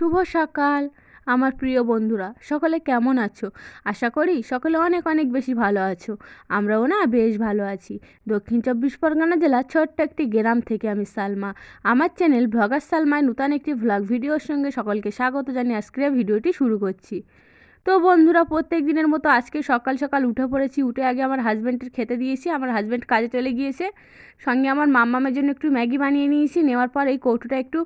শুভ সকাল, আমার প্রিয় বন্ধুরা। সকলে কেমন আছো? আশা করি সকলে অনেক অনেক বেশি ভালো আছো। আমরাও না বেশ ভালো আছি। দক্ষিণ চব্বিশ পরগনা জেলার ছোট্ট একটি গ্রাম থেকে আমি সালমা। আমার চ্যানেল ভ্লগার সালমায় নূতন একটি ভ্লগ ভিডিওর সঙ্গে সকলকে স্বাগত জানিয়ে আজকের ভিডিওটি শুরু করছি। তো বন্ধুরা, প্রত্যেক দিনের মতো আজকে সকাল সকাল উঠে পড়েছি। উঠে আগে আমার হাজব্যান্ডের খেতে দিয়েছি। আমার হাজব্যান্ড কাজে চলে গিয়েছে। সঙ্গে আমার মাম্মামের জন্য একটু ম্যাগি বানিয়ে নিয়েছি। নেওয়ার পর এই কৌটোটা একটু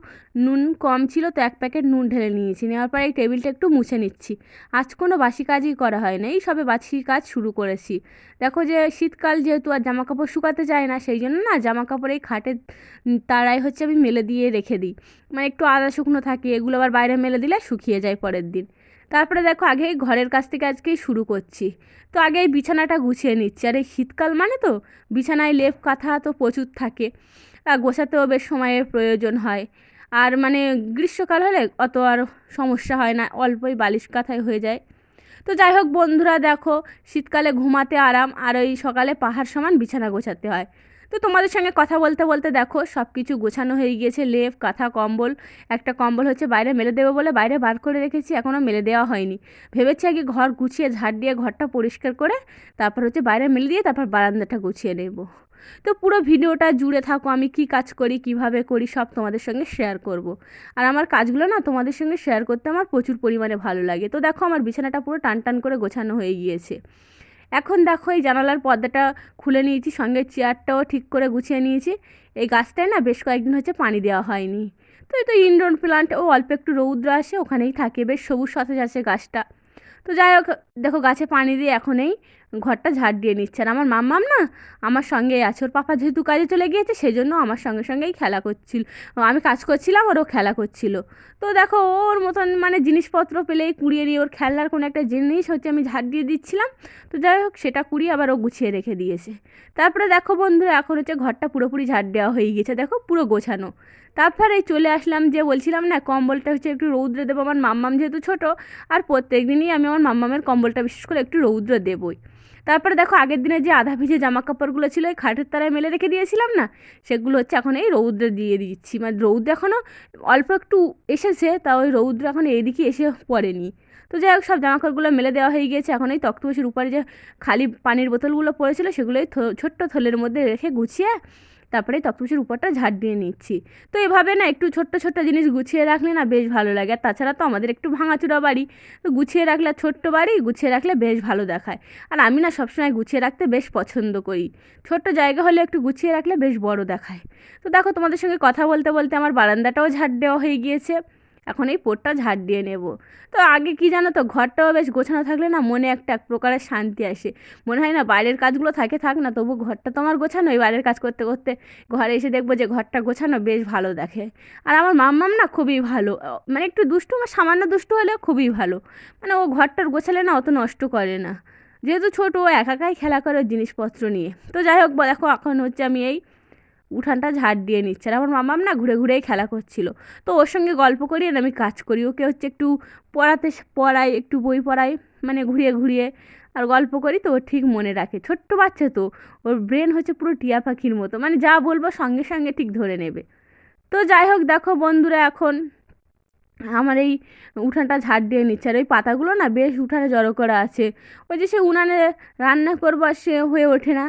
নুন কম ছিল, তো এক প্যাকেট নুন ঢেলে নিয়েছি। নেওয়ার পর এই টেবিলটা একটু মুছে নিচ্ছি। আজ কোনো বাসি কাজই করা হয় না। এই সবে বাসি কাজ শুরু করেছি। দেখো যে শীতকাল যেহেতু আর জামা কাপড় শুকাতে চায় না, সেই জন্য না জামা কাপড় এই খাটের তারাই হচ্ছে আমি মেলে দিয়ে রেখে দিই। মানে একটু আদা শুকনো থাকে, এগুলো আবার বাইরে মেলে দিলে শুকিয়ে যায় পরের দিন। তারপরে দেখো আগে ঘরের কাছ থেকে আজকেই শুরু করছি। তো আগে এই বিছানাটা গুছিয়ে নিচ্ছি। আর এই শীতকাল মানে তো? বিছানায় লেপ কাঁথা তো প্রচুর থাকে। আর গোছাতেও বেশ সময়ের প্রয়োজন হয়। আর মানে গ্রীষ্মকাল হলে অত আর সমস্যা হয় না, অল্পই বালিশ কাঁথায় হয়ে যায়। তো যাই হোক বন্ধুরা দেখো, শীতকালে ঘুমাতে আরাম, আর ওই সকালে পাহাড় সমান বিছানা গোছাতে হয়। তো তোমাদের সঙ্গে কথা বলতে বলতে দেখো সব কিছু গোছানো হয়ে গিয়েছে, লেপ, কাঁথা, কম্বল। একটা কম্বল হচ্ছে বাইরে মেলে দেবো বলে বাইরে বার করে রেখেছি এখনও মেলে দেওয়া হয়নি। ভেবেছি আগে ঘর গুছিয়ে, ঝাড় দিয়ে ঘরটা পরিষ্কার করে তারপর হচ্ছে বাইরে মেলে দিয়ে তারপর বারান্দাটা গুছিয়ে নেব। তো পুরো ভিডিওটা জুড়ে থাকো, আমি কি কাজ করি, কীভাবে করি, সব তোমাদের সঙ্গে শেয়ার করব। আর আমার কাজগুলো না তোমাদের সঙ্গে শেয়ার করতে আমার প্রচুর পরিমাণে ভালো লাগে। তো দেখো আমার বিছানাটা পুরো টান টান করে গোছানো হয়ে গিয়েছে। এখন দেখো এই জানালার পর্দাটা খুলে নিয়েছি, সঙ্গে চেয়ারটাও ঠিক করে গুছিয়ে নিয়েছি। এই গাছটায় না বেশ কয়েকদিন হচ্ছে পানি দেওয়া হয়নি। তো এই তো ইনডোর প্লান্ট ও অল্প একটু রৌদ্র আসে, ওখানেই থাকে। বেশ সবুজ সতেজ আছে গাছটা। তো যাই হোক, দেখো গাছে পানি দিয়ে এখনই ঘরটা ঝাড় দিয়ে নিচ্ছে। আর আমার মাম্মাম না আমার সঙ্গেই আছে। ওর পাপা যেহেতু কাজে চলে গিয়েছে সেই জন্য আমার সঙ্গে সঙ্গেই খেলা করছিল। আমি কাজ করছিলাম, ওরও খেলা করছিল। তো দেখো, ওর মতন মানে জিনিসপত্র পেলেই কুড়িয়ে নিয়ে ওর খেলনার কোনো একটা জিনিস হচ্ছে আমি ঝাড় দিয়ে দিচ্ছিলাম। তো যাই হোক, সেটা কুড়িয়ে আবার ও গুছিয়ে রেখে দিয়েছে। তারপরে দেখো বন্ধু এখন হচ্ছে ঘরটা পুরোপুরি ঝাড় দেওয়া হয়ে গেছে দেখো পুরো গোছানো। তারপরে চলে আসলাম যে বলছিলাম না, কম্বলটা হচ্ছে একটু রৌদ্রে দেবো। আমার মাম্মাম যেহেতু ছোটো, আর প্রত্যেক দিনই আমি আমার মাম্মামের কম্বলটা বিশেষ করে একটু রৌদ্র দেবই। তারপরে দেখো আগের দিনে যে আধা ভিজে জামা কাপড়গুলো ছিল ওই খাটের তারায় মেলে রেখে দিয়েছিলাম না, সেগুলো হচ্ছে এখন এই রৌদ্রে দিয়ে দিচ্ছি। মানে রৌদ্র এখনও অল্প একটু এসেছে তা ওই রৌদ্র এখন এইদিকে এসে পড়েনি। তো যাই হোক, সব জামাকাপড়গুলো মেলে দেওয়া হয়ে গিয়েছে। এখন এই তক্তপোষের উপরে যে খালি পানির বোতলগুলো পড়েছিল সেগুলোই ছোট্ট থলের মধ্যে রেখে গুছিয়ে তারপরে তক্তপোষের উপরটা ঝাড় দিয়ে নিচ্ছি। তো এভাবে না একটু ছোট্ট ছোট্ট জিনিস গুছিয়ে রাখলে না বেশ ভালো লাগে। আর তাছাড়া তো আমাদের একটু ভাঙাচুরা বাড়ি, তো গুছিয়ে রাখলে ছোট্ট বাড়ি গুছিয়ে রাখলে বেশ ভালো দেখায়। আর আমি না সবসময় গুছিয়ে রাখতে বেশ পছন্দ করি। ছোট্ট জায়গা হলে একটু গুছিয়ে রাখলে বেশ বড় দেখায়। তো দেখো তোমাদের সঙ্গে কথা বলতে বলতে আমার বারান্দাটাও ঝাড় দেওয়া হয়ে গিয়েছে। এখন এই পোটটা ঝাড় দিয়ে নেব। তো আগে কি জানো তো, ঘরটাও বেশ গোছানো থাকলে না মনে একটা এক প্রকারের শান্তি আসে। মনে হয় না বাইরের কাজগুলো থাকে, থাক না, তবু ঘরটা তো আমার গোছানো, এই বাইরের কাজ করতে করতে ঘরে এসে দেখব যে ঘরটা গোছানো বেশ ভালো দেখে। আর আমার মাম্মাম না খুবই ভালো মানে একটু দুষ্টু বা সামান্য দুষ্টু হলেও খুবই ভালো। মানে ও ঘরটার গোছালে না অত নষ্ট করে না। যেহেতু ছোটো, ও একাকাই খেলা করে জিনিসপত্র নিয়ে। তো যাই হোক, দেখো এখন হচ্ছে আমি এই উঠানটা ঝাড় দিয়ে নিচ্ছে। আর আমার মামাম না ঘুরে ঘুরেই খেলা করছিল। তো ওর সঙ্গে গল্প করি আর আমি কাজ করি। ওকে হচ্ছে একটু পড়াতে পড়াই, একটু বই পড়াই মানে ঘুরিয়ে ঘুরিয়ে আর গল্প করি তো ও ঠিক মনে রাখে। ছোট্ট বাচ্চা তো, ওর ব্রেন হচ্ছে পুরো টিয়া পাখির মতো। মানে যা বলব সঙ্গে সঙ্গে ঠিক ধরে নেবে। তো যাই হোক, দেখো বন্ধুরা এখন আমার এই উঠানটা ঝাড় দিয়ে নিচ্ছে। আর ওই পাতাগুলো না বেশ উঠানে জড়ো করা আছে। ওই যে সে উনানে রান্না করব আর সে হয়ে ওঠে না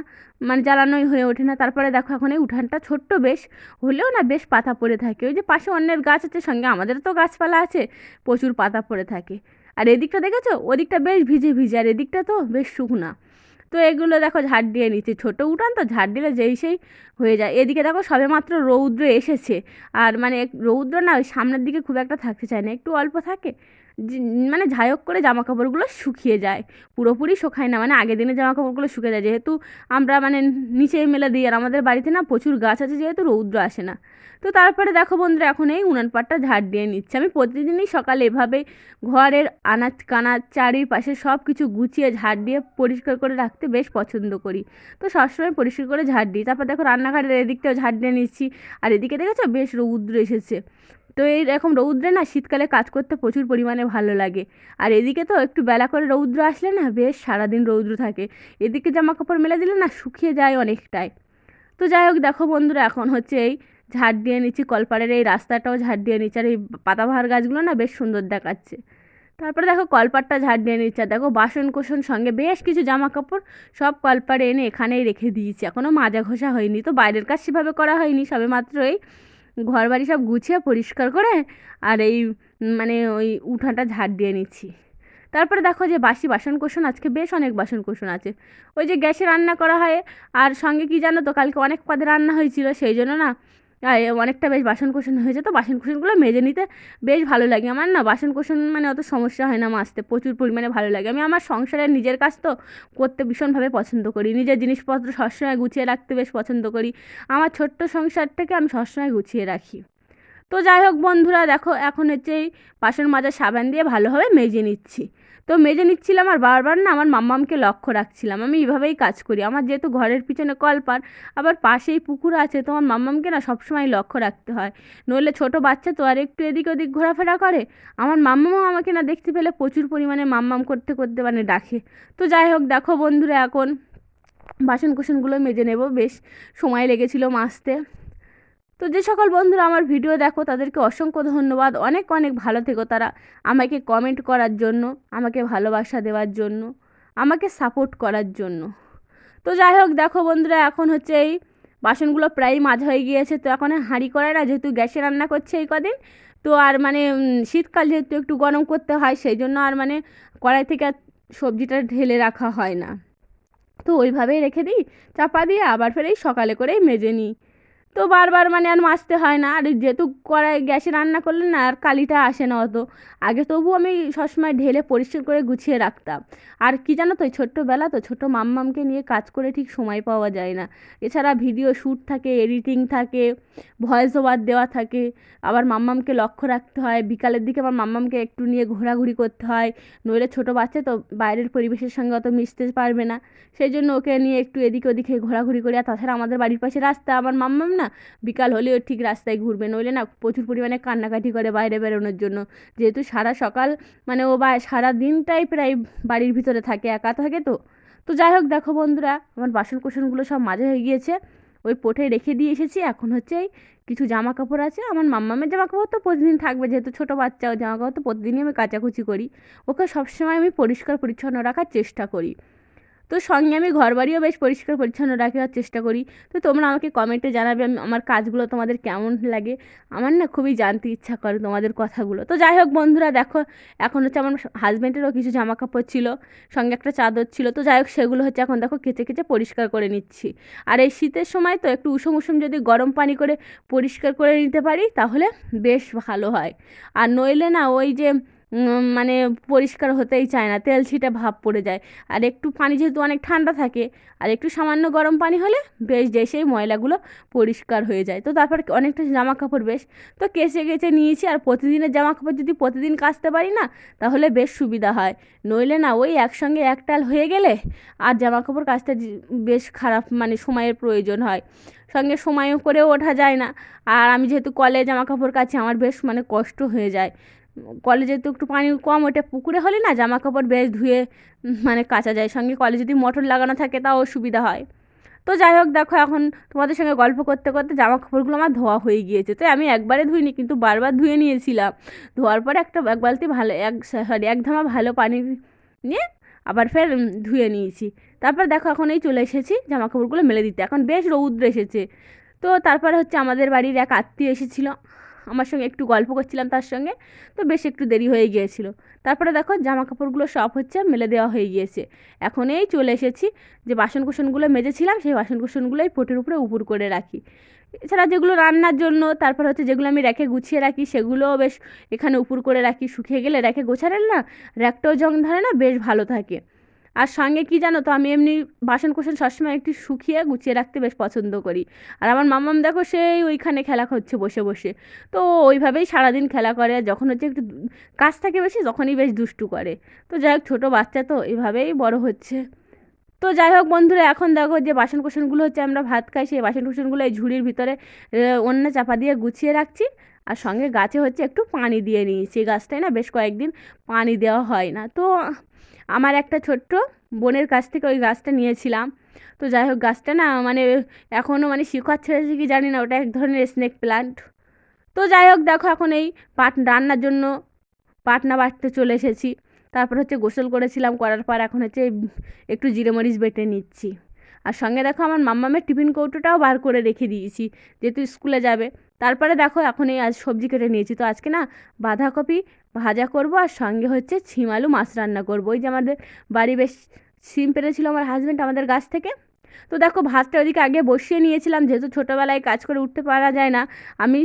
মানে জ্বালানোই হয়ে ওঠে না। তারপরে দেখো, এখন এই উঠানটা ছোট্ট বেশ, হলেও না বেশ পাতা পড়ে থাকে। ওই যে পাশে অন্যের গাছ আছে, সঙ্গে আমাদের তো গাছপালা আছে, প্রচুর পাতা পড়ে থাকে। আর এদিকটা দেখেছ? ওদিকটা বেশ ভিজে ভিজে, আর এদিকটা তো বেশ শুকনা। তো এগুলো দেখো ঝাড় দিয়ে নিচ্ছে। ছোটো উঠান তো ঝাড় দিলে যেই সেই হয়ে যায়। এদিকে দেখো সবে মাত্র রৌদ্র এসেছে। আর মানে রৌদ্র না ওই সামনের দিকে খুব একটা থাকতে চায় না। একটু অল্প থাকে মানে ঝায়ক করে জামা কাপড়গুলো শুকিয়ে যায়। পুরোপুরি শুকায় না মানে আগের দিনে জামা কাপড়গুলো শুকিয়ে যায়। যেহেতু আমরা মানে নিচে মেলে দিই, আর আমাদের বাড়িতে না প্রচুর গাছ আছে, যেহেতু রৌদ্র আসে না। তো তারপরে দেখো বন্ধুরা, এখন এই উনান পাটটা ঝাড় দিয়ে নিচ্ছে। আমি প্রতিদিনই সকালে এভাবে ঘরের আনাজ কানাজ চারিপাশে সব কিছু গুছিয়ে ঝাড় দিয়ে পরিষ্কার করে রাখতে বেশ পছন্দ করি। তো সবসময় পরিষ্কার করে ঝাড় দিই। তারপর দেখো রান্নাঘরের এদিকটাও ঝাড় দিয়ে নিচ্ছি। আর এদিকে দেখেছ? বেশ রৌদ্র এসেছে। তো এই এরকম রৌদ্রে না শীতকালে কাজ করতে প্রচুর পরিমাণে ভালো লাগে। আর এদিকে তো একটু বেলা করে রৌদ্র আসলে না বেশ সারাদিন রৌদ্র থাকে। এদিকে জামা কাপড় মেলে দিলে না শুকিয়ে যায় অনেকটাই। তো যাই হোক, দেখো বন্ধুরা, এখন হচ্ছে এই ঝাড় দিয়ে নিচ্ছি, কলপাড়ের এই রাস্তাটাও ঝাড় দিয়ে নিচ্ছে। আর এই পাতাবাহার গাছগুলো না বেশ সুন্দর দেখাচ্ছে। তারপরে দেখো কলপাটটা ঝাড় দিয়ে নিচ্ছে। দেখো বাসন কোসন সঙ্গে বেশ কিছু জামা কাপড় সব কলপাড়ে এনে এখানেই রেখে দিয়েছি। এখনও মাজা ঘষা হয়নি, তো বাইরের কাজ সেভাবে করা হয়নি। সবে মাত্র এই ঘর বাড়ি সব গুছিয়ে পরিষ্কার করে আর এই মানে ওই উঠানটা ঝাড় দিয়ে নিচ্ছি। তারপরে দেখো যে বাসি বাসন কোষণ আজকে বেশ অনেক বাসন কোষণ আছে। ওই যে গ্যাসে রান্না করা হয়, আর সঙ্গে কি জানো তো, কালকে অনেক পদে রান্না হয়েছিল, সেই জন্য না অনেকটা বেশ বাসন কোসন হয়েছে তো বাসন কোসনগুলো মেজে নিতে বেশ ভালো লাগে। আমার না বাসন কোসন মানে অত সমস্যা হয় না মাজতে। প্রচুর পরিমাণে ভালো লাগে। আমি আমার সংসারের নিজের কাজ তো করতে ভীষণভাবে পছন্দ করি। নিজের জিনিসপত্র সবসময় গুছিয়ে রাখতে বেশ পছন্দ করি। আমার ছোট্ট সংসারটাকে আমি সবসময় গুছিয়ে রাখি। তো যাই হোক বন্ধুরা, দেখো এখন হচ্ছে এই বাসন মাজার সাবান দিয়ে ভালোভাবে মেজে নিচ্ছি। তো মেজে নিচ্ছিলাম আর বারবার না আমার মাম্মামকে লক্ষ্য রাখছিলাম। আমি এইভাবেই কাজ করি। আমার যেহেতু ঘরের পিছনে কলপার আবার পাশেই পুকুর আছে, তো আমার মাম্মামকে না সবসময় লক্ষ্য রাখতে হয়। নইলে ছোটো বাচ্চা তো আর একটু এদিক ওদিক ঘোরাফেরা করে। আমার মাম্মামও আমাকে না দেখতে পেলে প্রচুর পরিমাণে মাম্মাম করতে করতে মানে ডাকে। তো যাই হোক, দেখো বন্ধুরা, এখন বাসন কুসনগুলো মেজে নেব। বেশ সময় লেগেছিলো মাজতে তো যে সকল বন্ধুরা আমার ভিডিও দেখো, তাদেরকে অসংখ্য ধন্যবাদ। অনেক অনেক ভালো থেকো তারা আমাকে কমেন্ট করার জন্য, আমাকে ভালোবাসা দেওয়ার জন্য, আমাকে সাপোর্ট করার জন্য। তো যাই হোক, দেখো বন্ধুরা, এখন হচ্ছে এই বাসনগুলো প্রায় মাজা হয়ে গিয়েছে। তো এখন হাঁড়ি করায় না, যেহেতু গ্যাসে রান্না করছে এই কদিন, তো আর মানে শীতকাল যেহেতু একটু গরম করতে হয়, সেই জন্য আর মানে কড়াই থেকে আর সবজিটা ঢেলে রাখা হয় না। তো ওইভাবেই রেখে দিই, চাপা দিয়ে আবার ফের এই সকালে করেই মেজে নিই। তো বারবার মানে আর মাজতে হয় না। আর যেহেতু কড়াই গ্যাসে রান্না করলে না আর কালিটা আসে না অত। আগে তবু আমি সবসময় ঢেলে পরিষ্কার করে গুছিয়ে রাখতাম। আর কি জানো তো ছোট্টবেলা তো ছোটো মাম্মামকে নিয়ে কাজ করে ঠিক সময় পাওয়া যায় না। এছাড়া ভিডিও শ্যুট থাকে, এডিটিং থাকে, ভয়েস ওভার দেওয়া থাকে। আবার মাম্মামকে লক্ষ্য রাখতে হয়। বিকালের দিকে আমার মাম্মামকে একটু নিয়ে ঘোরাঘুরি করতে হয়। নইলে ছোটো বাচ্চা তো বাইরের পরিবেশের সঙ্গে অত মিশতে পারবে না। সেই জন্য ওকে নিয়ে একটু এদিক ওদিকে ঘোরাঘুরি করি। আর তাছাড়া আমাদের বাড়ির পাশে রাস্তা। আমার মাম্মাম না বিকাল হলেও ঠিক রাস্তায় ঘুরবে, নইলে না প্রচুর পরিমাণে কান্নাকাটি করে বাইরে বেরোনোর জন্য। যেহেতু সারা সকাল মানে ও বা, সারা দিনটাই প্রায় বাড়ির ভিতরে থাকে, একা থাকে তো। তো যাই হোক, দেখো বন্ধুরা, আমার বাসন কোসনগুলো সব মাঝে হয়ে গিয়েছে। ওই পোটে রেখে দিয়ে এসেছি, এখন হচ্ছে এই কিছু জামা কাপড় আছে। আমার মাম্মামের জামা কাপড় তো প্রতিদিন থাকবে, যেহেতু ছোটো বাচ্চা ও জামা কাপড় তো প্রতিদিনই আমি কাচাকুচি করি। ওকে সবসময় আমি পরিষ্কার পরিচ্ছন্ন রাখার চেষ্টা করি। তো সঙ্গে আমি ঘর বাড়িও বেশ পরিষ্কার পরিচ্ছন্ন রাখার চেষ্টা করি। তো তোমরা আমাকে কমেন্টে জানাবে আমি, আমার কাজগুলো তোমাদের কেমন লাগে। আমার না খুবই জানতে ইচ্ছা করে তোমাদের কথাগুলো। তো যাই হোক বন্ধুরা দেখো, এখন হচ্ছে আমার হাজব্যান্ডেরও কিছু জামা কাপড় ছিল, সঙ্গে একটা চাদর ছিল। তো যাই হোক সেগুলো হচ্ছে এখন দেখো কেচে কেচে পরিষ্কার করে নিচ্ছি। আর এই শীতের সময় তো একটু উষুম উষুম যদি গরম পানি করে পরিষ্কার করে নিতে পারি, তাহলে বেশ ভালো হয়। আর নইলে না ওই যে মানে পরিষ্কার হতেই চায় না, তেল ছিটে ভাব পড়ে যায়। আর একটু পানি যেহেতু অনেক ঠান্ডা থাকে, আর একটু সামান্য গরম পানি হলে বেশ যে সেই ময়লাগুলো পরিষ্কার হয়ে যায়। তো তারপর অনেকটা জামা কাপড় বেশ। তো কেচে কেচে নিয়েছি, আর প্রতিদিনের জামা কাপড় যদি প্রতিদিন কাচতে পারি না, তাহলে বেশ সুবিধা হয়। নইলে না, ওই একসঙ্গে একটাল হয়ে গেলে আর জামা কাপড় কাচতে বেশ খারাপ মানে সময়ের প্রয়োজন হয়। সঙ্গে সময়ও করেও ওঠা যায় না। আর আমি যেহেতু কলে জামা কাপড় কাছি আমার বেশ মানে কষ্ট হয়ে যায়। কলেজে তো একটু পানি কম ওঠে পুকুরে হলে না জামা কাপড় বেশ ধুয়ে মানে কাচা যায়। সঙ্গে কলে যদি মোটর লাগানো থাকে তাও সুবিধা হয়। তো যাই হোক, দেখো এখন তোমাদের সঙ্গে গল্প করতে করতে জামা কাপড়গুলো আমার ধোয়া হয়ে গিয়েছে। তো আমি একবারে ধুইনি, কিন্তু বারবার ধুয়ে নিয়েছিলাম। ধোয়ার পরে একটা এক বালতি ভালো, এক সরি এক ধামা ভালো পানি নিয়ে আবার ফের ধুয়ে নিয়েছি। তারপর দেখো এখন এই চলে এসেছি জামা কাপড়গুলো মেলে দিতে। এখন বেশ রৌদ্র এসেছে। তো তারপরে হচ্ছে আমাদের বাড়ির এক আত্মীয় এসেছিল। আমার সঙ্গে একটু গল্প করছিলাম তার সঙ্গে, তো বেশ একটু দেরি হয়ে গিয়েছিল। তারপরে দেখো জামা কাপড়গুলো সব হচ্ছে মেলে দেওয়া হয়ে গিয়েছে। এখন এই চলে এসেছি যে বাসন কুসনগুলো মেজেছিলাম, সেই বাসন কুসনগুলোই পোটের উপরে উপুর করে রাখি। এছাড়া যেগুলো রান্নার জন্য, তারপর হচ্ছে যেগুলো আমি র্যাকে গুছিয়ে রাখি, সেগুলোও বেশ এখানে উপুর করে রাখি। শুকিয়ে গেলে র্যাকে গোছালে না, র্যাকটাও জং ধরে না, বেশ ভালো থাকে। আর সঙ্গে কি জানো তো, আমি এমনি বাসন কোসন সবসময় একটু শুকিয়ে গুছিয়ে রাখতে বেশ পছন্দ করি। আর আমার মাম্মাম দেখো সেই ওইখানে খেলা করছে বসে বসে। তো ওইভাবেই সারাদিন খেলা করে, আর যখন হচ্ছে একটু কাজ থাকে বেশি, তখনই বেশ দুষ্টু করে। তো যাই হোক, ছোটো বাচ্চা তো, এভাবেই বড় হচ্ছে। তো যাই হোক বন্ধুরা, এখন দেখো যে বাসন কোসনগুলো হচ্ছে আমরা ভাত খাই, সেই বাসন কোসনগুলো এই ঝুড়ির ভিতরে অন্য চাপা দিয়ে গুছিয়ে রাখছি। আর সঙ্গে গাছে হচ্ছে একটু পানি দিয়ে নিয়েছি। গাছটায় না বেশ কয়েকদিন পানি দেওয়া হয় না। তো আমার একটা ছোট্ট বোনের কাছ থেকে ওই গাছটা নিয়েছিলাম। তো যাই হোক, গাছটা না মানে এখনও মানে শিকড় ছেড়েছে কি জানি না, ওটা এক ধরনের স্নেক প্লান্ট তো যাই হোক, দেখো এখন এই পাট রান্নার জন্য পাটনা বাটতে চলে এসেছি। তারপর হচ্ছে গোসল করেছিলাম, করার পর এখন হচ্ছে একটু জিরে মরিচ বেটে নিচ্ছি। আর সঙ্গে দেখো আমার মাম্মামের টিফিন কৌটোটাও বার করে রেখে দিয়েছি, যেহেতু স্কুলে যাবে। তারপরে দেখো এখন এই আজ সবজি কেটে নিয়েছি। তো আজকে না বাঁধাকপি ভাজা করব আর সঙ্গে হচ্ছে ছিম আলু মাছ রান্না করব। ওই যে আমাদের বাড়ি বেশ সিম পেরেছিল আমার হাজব্যান্ড আমাদের গাছ থেকে। তো দেখো ভাতটা ওদিকে আগে বসিয়ে নিয়েছিলাম, যেহেতু ছোটোবেলায় কাজ করে উঠতে পারা যায় না, আমি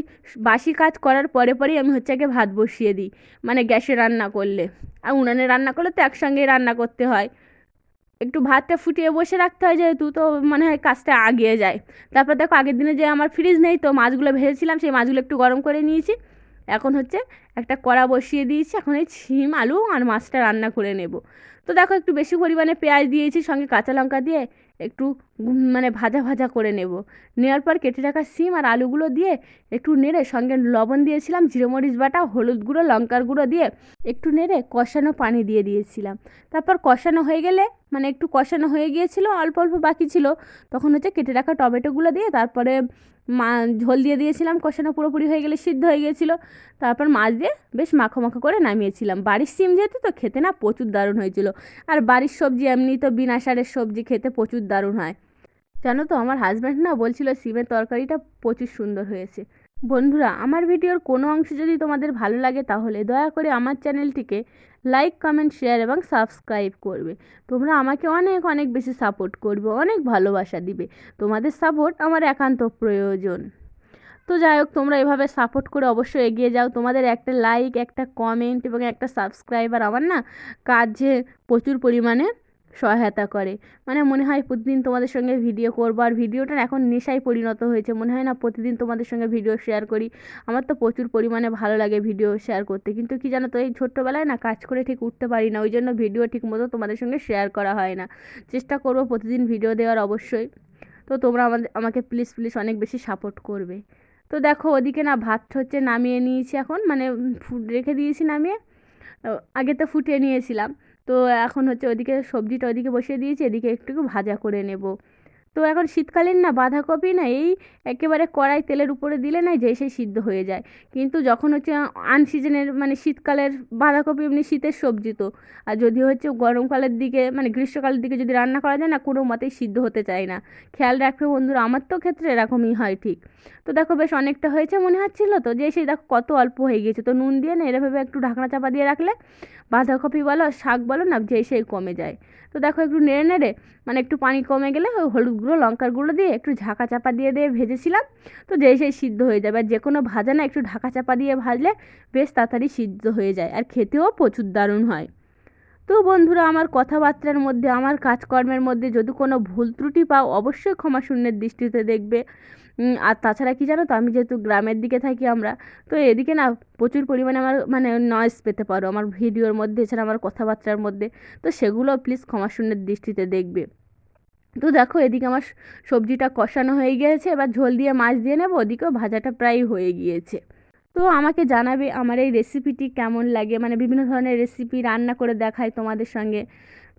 বাসি কাজ করার পরে পরেই আমি হচ্ছে আগে ভাত বসিয়ে দিই মানে গ্যাসে রান্না করলে। আর উনানে রান্না করলে তো একসঙ্গেই রান্না করতে হয়। একটু ভাতটা ফুটিয়ে বসে রাখতে হয় যেহেতু, তো মনে হয় কাজটা আগিয়ে যায়। তারপর দেখো আগের দিনে যে আমার ফ্রিজ নেই, তো মাছগুলো ভেজেছিলাম, সেই মাছগুলো একটু গরম করে নিয়েছি। এখন হচ্ছে একটা কড়া বসিয়ে দিয়েছি, এখন এই ছিম, আলু আর মাছটা রান্না করে নেব। তো দেখো একটু বেশি পরিমাণে পেঁয়াজ দিয়েছি, সঙ্গে কাঁচা লঙ্কা দিয়ে একটু মানে ভাজা ভাজা করে নেব। নেওয়ার পর কেটে রাখা সিম আর আলুগুলো দিয়ে একটু নেড়ে সঙ্গে লবণ দিয়েছিলাম, জিরে মরিচ বাটা, হলুদ গুঁড়ো, লঙ্কার গুঁড়ো দিয়ে একটু নেড়ে কষানো পানি দিয়ে দিয়েছিলাম। তারপর কষানো হয়ে গেলে মানে একটু কষানো হয়ে গিয়েছিল, অল্প অল্প বাকি ছিল, তখন হচ্ছে কেটে রাখা টমেটোগুলো দিয়ে তারপরে মা, ঝোল দিয়ে দিয়েছিলাম, কষানো পুরোপুরি হয়ে গেলে সিদ্ধ হয়ে গিয়েছিল। তারপর মাছ দিয়ে বেশ মাখো মাখো করে নামিয়েছিলাম। বাড়ির সিম যেহেতু, তো খেতে না প্রচুর দারুণ হয়েছিল। আর বাড়ির সবজি এমনি তো বিনা সারের সবজি খেতে প্রচুর দারুণ হয়। জানো তো, আমার হাজব্যান্ড না বলছিল সিমের তরকারিটা প্রচুর সুন্দর হয়েছে। বন্ধুরা, আমার ভিডিওর কোনো অংশ যদি তোমাদের ভালো লাগে তাহলে দয়া করে আমার চ্যানেলটিকে লাইক কমেন্ট শেয়ার এবং সাবস্ক্রাইব করবে। তোমরা আমাকে অনেক অনেক বেশি সাপোর্ট করবে, অনেক ভালোবাসা দিবে। তোমাদের সাপোর্ট আমার একান্ত প্রয়োজন। তো যাই হোক, তোমরা এভাবে সাপোর্ট করে অবশ্যই এগিয়ে যাও। তোমাদের একটা লাইক একটা কমেন্ট এবং একটা সাবস্ক্রাইবার আমার না কাজে প্রচুর পরিমাণে সহায়তা করে। মানে মনে হয় প্রতিদিন তোমাদের সঙ্গে ভিডিও করব আর ভিডিওটার এখন নেশায় পরিণত হয়েছে। মনে হয় না প্রতিদিন তোমাদের সঙ্গে ভিডিও শেয়ার করি। আমার তো প্রচুর পরিমাণে ভালো লাগে ভিডিও শেয়ার করতে। কিন্তু কি জানো তো, এই ছোট্টবেলায় না কাজ করে ঠিক উঠতে পারি না। ওই জন্য ভিডিও ঠিক মতো তোমাদের সঙ্গে শেয়ার করা হয় না। চেষ্টা করব প্রতিদিন ভিডিও দেওয়ার অবশ্যই। তো তোমরা আমাদের, আমাকে প্লিজ প্লিজ অনেক বেশি সাপোর্ট করবে। তো দেখো ওদিকে না ভাত হচ্ছে নামিয়ে নিয়েছি এখন মানে ফুট রেখে দিয়েছি নামিয়ে। আগে তো ফুটিয়ে নিয়েছিলাম। তো এখন হচ্ছে ওদিকে সবজিটা ওদিকে বসিয়ে দিয়েছি, এদিকে একটু ভাজা করে নেব। তো এখন শীতকালীন না বাঁধাকপি না এই একেবারে কড়াই তেলের উপরে দিলে না যে সেই সিদ্ধ হয়ে যায়। কিন্তু যখন হচ্ছে আনসিজনের মানে শীতকালের বাঁধাকপি এমনি শীতের সবজি তো। আর যদি হচ্ছে গরমকালের দিকে মানে গ্রীষ্মকালের দিকে যদি রান্না করা যায় না কোনো মতেই সিদ্ধ হতে চায় না। খেয়াল রাখবে বন্ধুরা, আমার তো ক্ষেত্রে এরকমই হয় ঠিক। তো দেখো বেশ অনেকটা হয়েছে মনে হচ্ছিল তো যে সেই দেখো কত অল্প হয়ে গিয়েছে। তো নুন দিয়ে না এরভাবে একটু ঢাকনা চাপা দিয়ে রাখলে বাঁধাকপি বলো, শাক বলো না যে সেই কমে যায়। তো দেখো একটু নেড়ে নেড়ে মানে একটু পানি কমে গেলে ওই গুঁড়ো, লঙ্কার গুঁড়ো দিয়ে একটু ঝাঁকা চাপা দিয়ে দিয়ে ভেজেছিলাম। তো যেই সেই সিদ্ধ হয়ে যাবে। আর যে কোনো ভাজা না, একটু ঢাকা চাপা দিয়ে ভাজলে বেশ তাড়াতাড়ি সিদ্ধ হয়ে যায়। আর খেতেও প্রচুর দারুণ হয়। তো বন্ধুরা, আমার কথাবার্তার মধ্যে, আমার কাজকর্মের মধ্যে যদি কোনো ভুল ত্রুটি পাও, অবশ্যই ক্ষমা শূন্যের দৃষ্টিতে দেখবে। আর তাছাড়া কি জানো তো, আমি যেহেতু গ্রামের দিকে থাকি আমরা, তো এদিকে না প্রচুর পরিমাণে আমার মানে নয়েজ পেতে পারো। আমার ভিডিওর মধ্যে, এছাড়া আমার কথাবার্তার মধ্যে। তো সেগুলো প্লিজ ক্ষমা শূন্যের দৃষ্টিতে দেখবে। তো দেখো, এদিকে আমার সবজিটা কষানো হয়ে গিয়েছে। এবার ঝোল দিয়ে মাছ দিয়ে নেব, ওদিকেও ভাজাটা প্রায় হয়ে গিয়েছে। তো আমাকে জানাবে আমার এই রেসিপিটি কেমন লাগে? মানে বিভিন্ন ধরনের রেসিপি রান্না করে দেখাই তোমাদের সঙ্গে।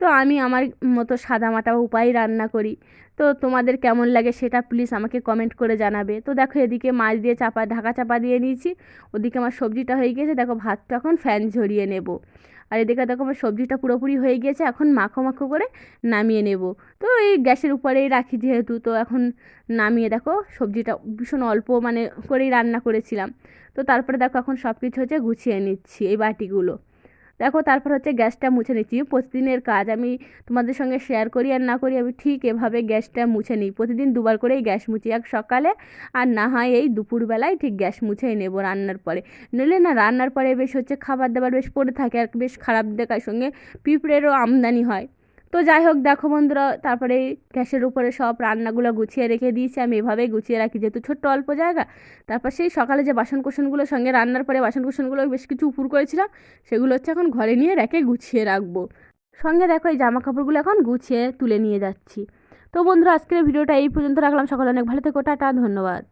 তো আমি আমার মতো সাদামাটা উপায় রান্না করি। তো তোমাদের কেমন লাগে সেটা প্লিজ আমাকে কমেন্ট করে জানাবে। তো দেখো, এদিকে মাছ দিয়ে চাপা, ঢাকা চাপা দিয়ে নিয়েছি। ওদিকে আমার সবজিটা হয়ে গিয়েছে। দেখো, ভাতটা এখন ফ্যান ঝরিয়ে নেব। আর এদিকে দেখো আমার সবজিটা পুরোপুরি হয়ে গিয়েছে, এখন মাখো মাখো করে নামিয়ে নেব। তো এই গ্যাসের উপরেই রাখি যেহেতু, তো এখন নামিয়ে দেখো সবজিটা ভীষণ অল্প মানে করেই রান্না করেছিলাম। তো তারপরে দেখো এখন সব কিছু হচ্ছে গুছিয়ে নিচ্ছি এই বাটিগুলো। দেখো, তারপর হচ্ছে গ্যাসটা মুছে নিচ্ছি। প্রতিদিনের কাজ আমি তোমাদের সঙ্গে শেয়ার করি আর না করি, আমি ঠিক এভাবে গ্যাসটা মুছে নিই। প্রতিদিন দুবার করেই গ্যাস মুছি, এক সকালে আর না হয় এই দুপুরবেলায় ঠিক গ্যাস মুছেই নেব রান্নার পরে। নইলে না, রান্নার পরে বেশ হচ্ছে খাবার দাবার বেশ পড়ে থাকে আর বেশ খারাপ দেখার সঙ্গে পিঁপড়েরও আমদানি হয়। তো যাই হোক দেখো বন্ধুরা, তারপরে গ্যাসের উপরে সব রান্নাগুলো গুছিয়ে রেখে দিয়েছি। আমি এভাবেই গুছিয়ে রাখি, যেহেতু ছোট্ট অল্প জায়গা। তারপর সেই সকালে যে বাসন কোসনগুলো সঙ্গে রান্নার পরে বাসন কোসনগুলো বেশ কিছু উপর করেছিলাম, সেগুলো হচ্ছে এখন ঘরে নিয়ে রেখে গুছিয়ে রাখব। সঙ্গে দেখো, এই জামা কাপড়গুলো এখন গুছিয়ে তুলে নিয়ে যাচ্ছি। তো বন্ধুরা, আজকের ভিডিওটা এই পর্যন্ত রাখলাম। সকালে অনেক ভালো থেকো, টাটা, ধন্যবাদ।